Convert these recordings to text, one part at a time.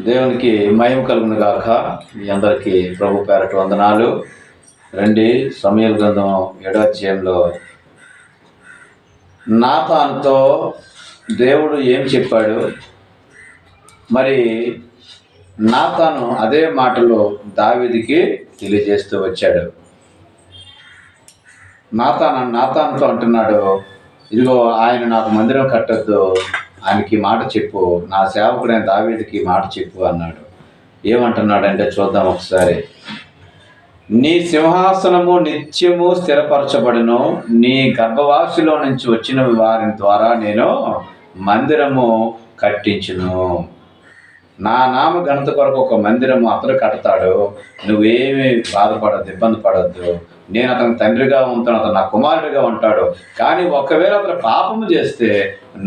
దేవునికి మయం కలుగును గాక మీ అందరికీ ప్రభు పేరటి వందనాలు. రండి సమయల గ్రంథం ఏడాధ్యాయంలో అధ్యాయంలో. దేవుడు ఏం చెప్పాడు? మరి నాతాను అదే మాటలు దావిదికి తెలియజేస్తూ వచ్చాడు. నాతాన నాతానుతో అంటున్నాడు ఇదిగో ఆయన నాకు మందిరం కట్టొద్దు. ఆయనకి మాట చెప్పు. నా సేవకుడైన దావేదికి మాట చెప్పు అన్నాడు. ఏమంటున్నాడంటే చూద్దాం ఒకసారి. నీ సింహాసనము నిత్యము స్థిరపరచబడును. నీ గర్భవాసిలో నుంచి వచ్చిన వారి ద్వారా నేను మందిరము కట్టించును. నా నామ ఘనత కొరకు ఒక మందిరము అతడు కడతాడు. నువ్వేమి బాధపడద్దు ఇబ్బంది పడద్దు. నేను అతని తండ్రిగా ఉంటాను అతను నా కుమారుడిగా ఉంటాడు. కానీ ఒకవేళ అతను పాపము చేస్తే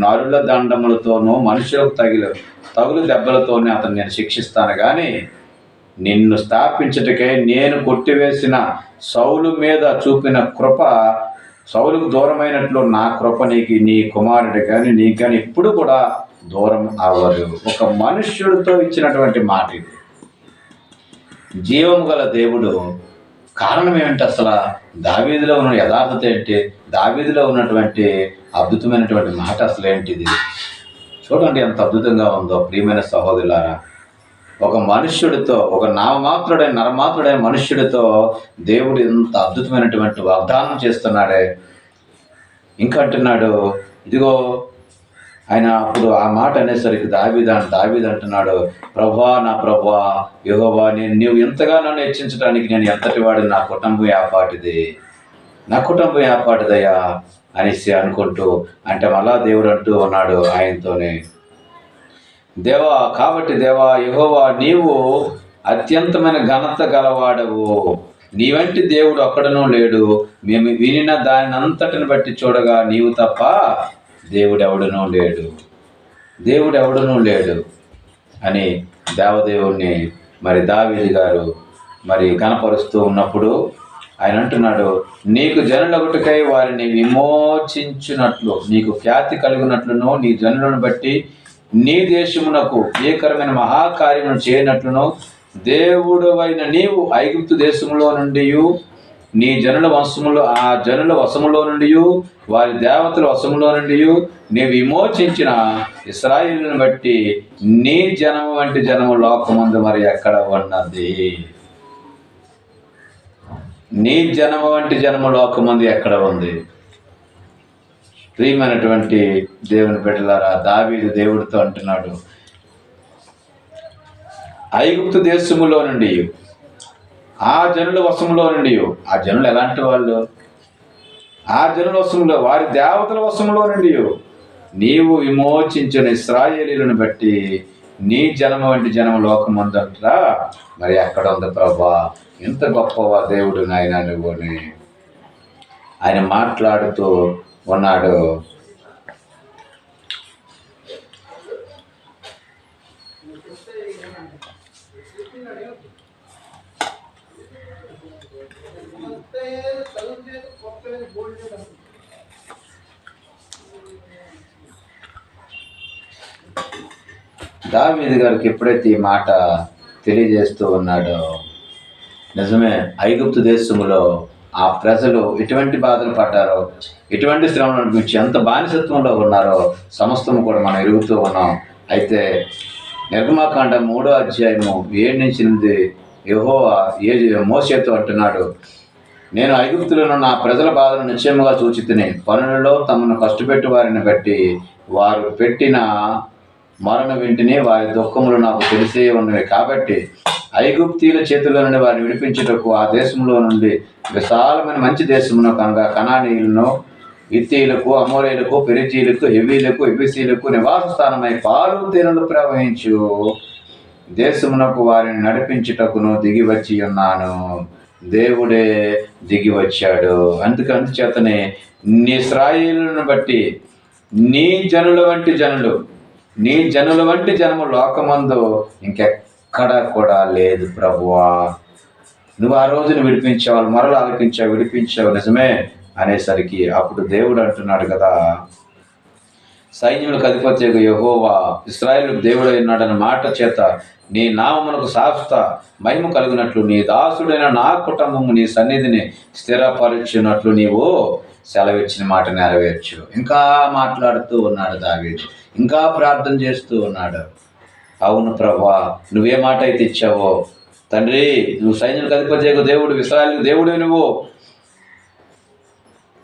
నరుల దండములతోనూ మనుషులకు తగిలి తగులు దెబ్బలతోనే అతను నేను శిక్షిస్తాను. కానీ నిన్ను స్థాపించుటకై నేను కొట్టివేసిన సౌలు మీద చూపిన కృప సౌలుకు దూరమైనట్లు నా కృప నీకు నీ కుమారుడు కానీ నీకు కానీ ఎప్పుడు కూడా దూరం అవ్వదు. ఒక మనుష్యుడితో ఇచ్చినటువంటి మాట ఇది. జీవము గల దేవుడు కారణం ఏమిటి అసలు? దావీదిలో ఉన్న యథార్థత ఏంటి? దావీదిలో ఉన్నటువంటి అద్భుతమైనటువంటి మాట అసలు ఏంటిది? చూడండి ఎంత అద్భుతంగా ఉందో ప్రియమైన సహోదరులారా. ఒక మనుష్యుడితో ఒక నామమాత్రుడైన నరమాత్రుడైన మనుష్యుడితో దేవుడు ఎంత అద్భుతమైనటువంటి వాగ్దానం చేస్తున్నాడే. ఇంకా అంటున్నాడు ఇదిగో ఆయన అప్పుడు ఆ మాట అనేసరికి దావీద దావిద అంటున్నాడు ప్రభా నా ప్రభా యహోవా నేను నీవు ఎంతగా నన్ను హెచ్చించడానికి నేను ఎంతటి వాడు నా కుటుంబం ఏపాటిది. నా కుటుంబం ఏపాటిదయ్యా? అనేసి అనుకుంటూ అంటే మళ్ళా దేవుడు అంటూ ఉన్నాడు ఆయనతోనే దేవా కాబట్టి దేవా యహోవా నీవు అత్యంతమైన ఘనత గలవాడవు. నీ వంటి దేవుడు ఒక్కడనూ లేడు. మేము వినిన దాని అంతటిని బట్టి చూడగా నీవు తప్ప దేవుడు ఎవడనూ లేడు. దేవుడు ఎవడనూ లేడు అని దేవదేవుణ్ణి మరి దావీది గారు మరి కనపరుస్తూ ఉన్నప్పుడు ఆయన అంటున్నాడు నీకు జనులొకటికై వారిని విమోచించినట్లు నీకు ఖ్యాతి కలిగినట్లును నీ జనులను బట్టి నీ దేశమునకు ఏకరమైన మహాకార్యమును చేయనట్లును దేవుడవైన నీవు ఐగుప్తు దేశంలో నుండి నీ జనుల వంశములో ఆ జనుల వశములో నుండి వారి దేవతల వశములో నుండి నీ విమోచించిన ఇస్రాయిల్ని బట్టి నీ జనము వంటి జనము లోకముందు మరి ఎక్కడ ఉన్నది? నీ జనము వంటి జనము లోకముందు ఎక్కడ ఉంది? ప్రియమైనటువంటి దేవుని బిడ్డలారా దావీదు దేవుడితో అంటున్నాడు ఐగుప్తు దేశములో నుండి ఆ జనుల వశంలో నుండి ఆ జనులు ఎలాంటి వాళ్ళు? ఆ జనుల వశంలో వారి దేవతల వశంలో నుండి నీవు విమోచించిన ఇస్రాయేలీలను బట్టి నీ జనము వంటి జనము లోకమందంటరా? మరి ఎక్కడ ఉంది ప్రభా? ఇంత గొప్పవా దేవుడు నాయన నువ్వుని ఆయన మాట్లాడుతూ ఉన్నాడు. దావీదు గారికి ఎప్పుడైతే ఈ మాట తెలియజేస్తూ ఉన్నాడో నిజమే ఐగుప్తు దేశంలో ఆ ప్రజలు ఎటువంటి బాధలు పడ్డారో ఎటువంటి శ్రమను అనిపించి ఎంత బానిసత్వంలో ఉన్నారో సమస్తము కూడా మనం ఎరుగుతూ ఉన్నాం. అయితే నిర్మాకాండ మూడో అధ్యాయము ఏడు నుంచి ఎనిమిది యెహోవా ఏ మోసేతో అంటున్నాడు? నేను ఐగుప్తులను నా ప్రజల బాధను నిశ్చయముగా సూచితిని. పనులలో తమను కష్టపెట్టి వారిని బట్టి వారు పెట్టిన మరణ వెంటనే వారి దుఃఖములు నాకు తెలిసే ఉన్నవి కాబట్టి ఐగుప్తీల చేతిలో నుండి వారిని విడిపించుటకు ఆ దేశంలో నుండి విశాలమైన మంచి దేశమును కనుక కణానీయులను ఇత్తీలకు అమోరేలకు పెరిచీలకు హెవీలకు ఎబిసీలకు నివాస స్థానమై పాలు తేనెలు ప్రవహించు. దేశమునకు వారిని నడిపించుటకును దిగి వచ్చి ఉన్నాను. దేవుడే దిగి వచ్చాడు అందుకు అందుచేతనే నీ ఇస్రాయేలును బట్టి నీ జనుల వంటి జనులు నీ జనుల వంటి జనము లోకమందు ఇంకెక్కడ కూడా లేదు ప్రభువా. నువ్వు ఆ రోజును విడిపించావు మరలా ఆలకించావు విడిపించావు నిజమే అనేసరికి అప్పుడు దేవుడు అంటున్నాడు కదా సైన్యములకు అధిపతి యహోవా. ఇస్రాయేల్ దేవుడు ఉన్నాడన్న మాట చేత నీ నామమునకు శాశ్వత మహిమ కలిగినట్లు నీ దాసుడైన నా కుటుంబము నీ సన్నిధిని స్థిరపరిచినట్లు నీవు సెలవిచ్చిన మాట నెరవేర్చు. ఇంకా మాట్లాడుతూ ఉన్నాడు దావీదు. ఇంకా ప్రార్థన చేస్తూ ఉన్నాడు. అవును ప్రభా నువ్వే మాట అయితే ఇచ్చావో తండ్రి నువ్వు సైన్యులకు అధిపతి దేవుడు ఇస్రాయేల్ దేవుడు నువ్వు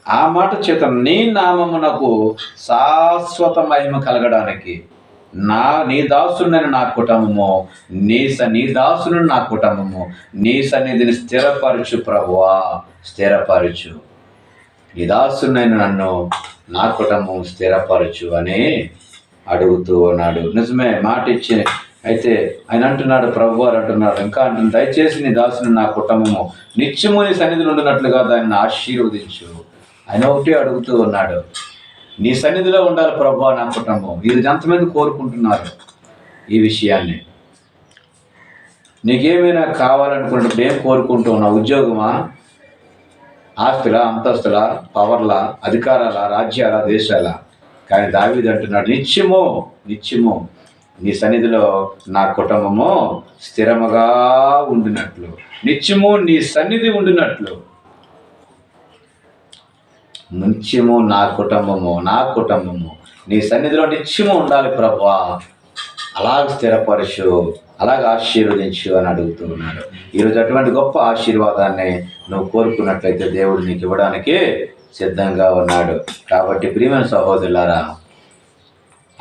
ఆ మాట చేత నీ నామమునకు శాశ్వత మహిమ కలగడానికి నా నీ దాసునని నా కుటుంబము నీ స నీ దాసును నా కుటుంబము నీ సన్నిధిని స్థిరపరచు ప్రభువా స్థిరపరచు. నీ దాసునైన నన్ను నా కుటుంబం స్థిరపరచు అని అడుగుతూ ఉన్నాడు. నిజమే మాట ఇచ్చి అయితే ఆయన అంటున్నాడు ప్రభు వారు అంటున్నాడు ఇంకా అంటున్నాడు దయచేసి నీ దాసుని నా కుటుంబము నిత్యము నీ సన్నిధిలో ఉండినట్లుగా దాన్ని ఆశీర్వదించు. ఆయన ఒకటే అడుగుతూ ఉన్నాడు నీ సన్నిధిలో ఉండాలి ప్రభు నా కుటుంబం వీరు ఎంతమంది కోరుకుంటున్నారు ఈ విషయాన్ని? నీకేమైనా కావాలనుకున్నప్పుడు ఏం కోరుకుంటూ ఉన్నావు? ఉద్యోగమా? ఆస్తుల అంతస్తుల పవర్ల అధికారాల రాజ్యాల దేశాల? కానీ దావీది అంటున్నాడు నిత్యము నిత్యము నీ సన్నిధిలో నా కుటుంబము స్థిరముగా ఉండినట్లు. నిత్యము నీ సన్నిధి ఉండినట్లు. నిత్యము నా కుటుంబము నా కుటుంబము. నీ సన్నిధిలో నిత్యము ఉండాలి ప్రభా. అలాగ స్థిరపరచు అలాగ ఆశీర్వదించు అని అడుగుతూ ఉన్నాడు. ఈరోజు అటువంటి గొప్ప ఆశీర్వాదాన్ని నువ్వు కోరుకున్నట్లయితే దేవుడు నీకు ఇవ్వడానికి సిద్ధంగా ఉన్నాడు. కాబట్టి ప్రియమైన సహోదరులారా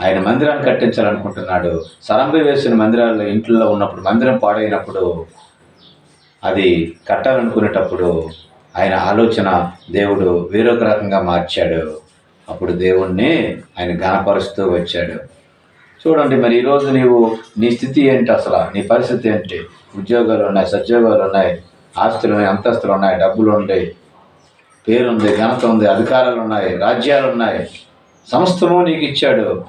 ఆయన మందిరాన్ని కట్టించాలనుకుంటున్నాడు. సరంబి వేసిన మందిరాలు ఇంట్లో ఉన్నప్పుడు మందిరం పాడైనప్పుడు అది కట్టాలనుకునేటప్పుడు ఆయన ఆలోచన దేవుడు వేరొక రకంగా మార్చాడు. అప్పుడు దేవుణ్ణి ఆయన గణపరుస్తూ వచ్చాడు. చూడండి మరి ఈరోజు నీవు నీ స్థితి ఏంటి అసలు? నీ పరిస్థితి ఏంటి? ఉద్యోగాలు ఉన్నాయి సద్యోగాలు ఉన్నాయి ఆస్తులు ఉన్నాయి అంతస్తులు ఉన్నాయి డబ్బులు ఉన్నాయి పేరుంది ఘనత ఉంది అధికారాలు ఉన్నాయి రాజ్యాలు ఉన్నాయి. సమస్తము నీకు ఇచ్చాడు.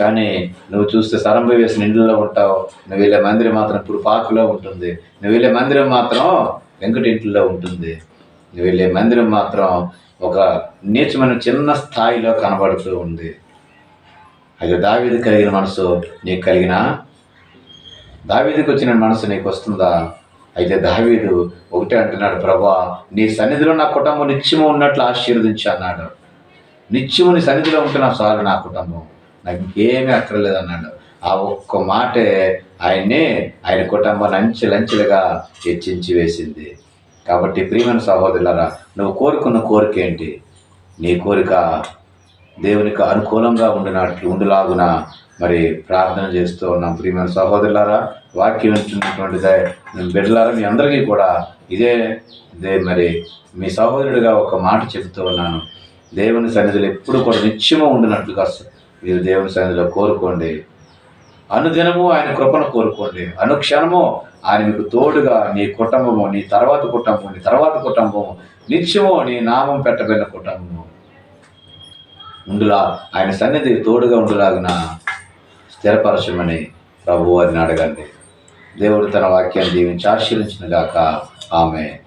కానీ నువ్వు చూస్తే సరంభ వేసిన ఇండ్లలో ఉంటావు. నువ్వు వెళ్ళే మందిరం మాత్రం ఇప్పుడు పార్కులో ఉంటుంది. నువ్వు వెళ్ళే మందిరం మాత్రం వెంకటింట్లో ఉంటుంది. వెళ్ళే మందిరం మాత్రం ఒక నీచమైన చిన్న స్థాయిలో కనబడుతూ ఉంది. అది దావీది కలిగిన మనసు నీకు కలిగిన? దావీదికి వచ్చిన మనసు నీకు వస్తుందా? అయితే దావీదు ఒకటే అంటున్నాడు ప్రభా నీ సన్నిధిలో నా కుటుంబం నిత్యము ఉన్నట్లు ఆశీర్వదించి అన్నాడు. నిత్యము నీ సన్నిధిలో ఉంటున్నా చాలు నా కుటుంబం. నాకు ఇంకేమీ అక్కర్లేదు అన్నాడు. ఆ ఒక్క మాటే ఆయన్ని ఆయన కుటుంబాన్ని అంచెలంచెలుగా హెచ్చించి వేసింది. కాబట్టి ప్రియమైన సహోదరులారా నువ్వు కోరుకున్న కోరిక ఏంటి? నీ కోరిక దేవునికి అనుకూలంగా ఉండినట్లు ఉండులాగున మరి ప్రార్థన చేస్తూ ఉన్నాం. ప్రియమైన సహోదరులారా వాక్యం వింటున్నటువంటిదే నేను బిడ్డలారా మీ అందరికీ కూడా ఇదే ఇదే మరి మీ సహోదరుడిగా ఒక మాట చెబుతూ ఉన్నాను. దేవుని సన్నిధిలో ఎప్పుడు కూడా నిత్యము ఉండినట్లుగా మీరు దేవుని సన్నిధిలో కోరుకోండి. అనుదినము ఆయన కృపను కోరుకోండి. అనుక్షణము ఆయన మీకు తోడుగా నీ కుటుంబము నీ తర్వాత కుటుంబం నీ తర్వాత కుటుంబము నిత్యము నీ నామం పెట్టబడిన కుటుంబము ఉండులా. ఆయన సన్నిధి తోడుగా ఉండులాగిన స్థిరపరచమని ప్రభు అని అడగండి దేవుడు తన వాక్యాన్ని దీవించి ఆశీర్వించిన గాక. ఆమె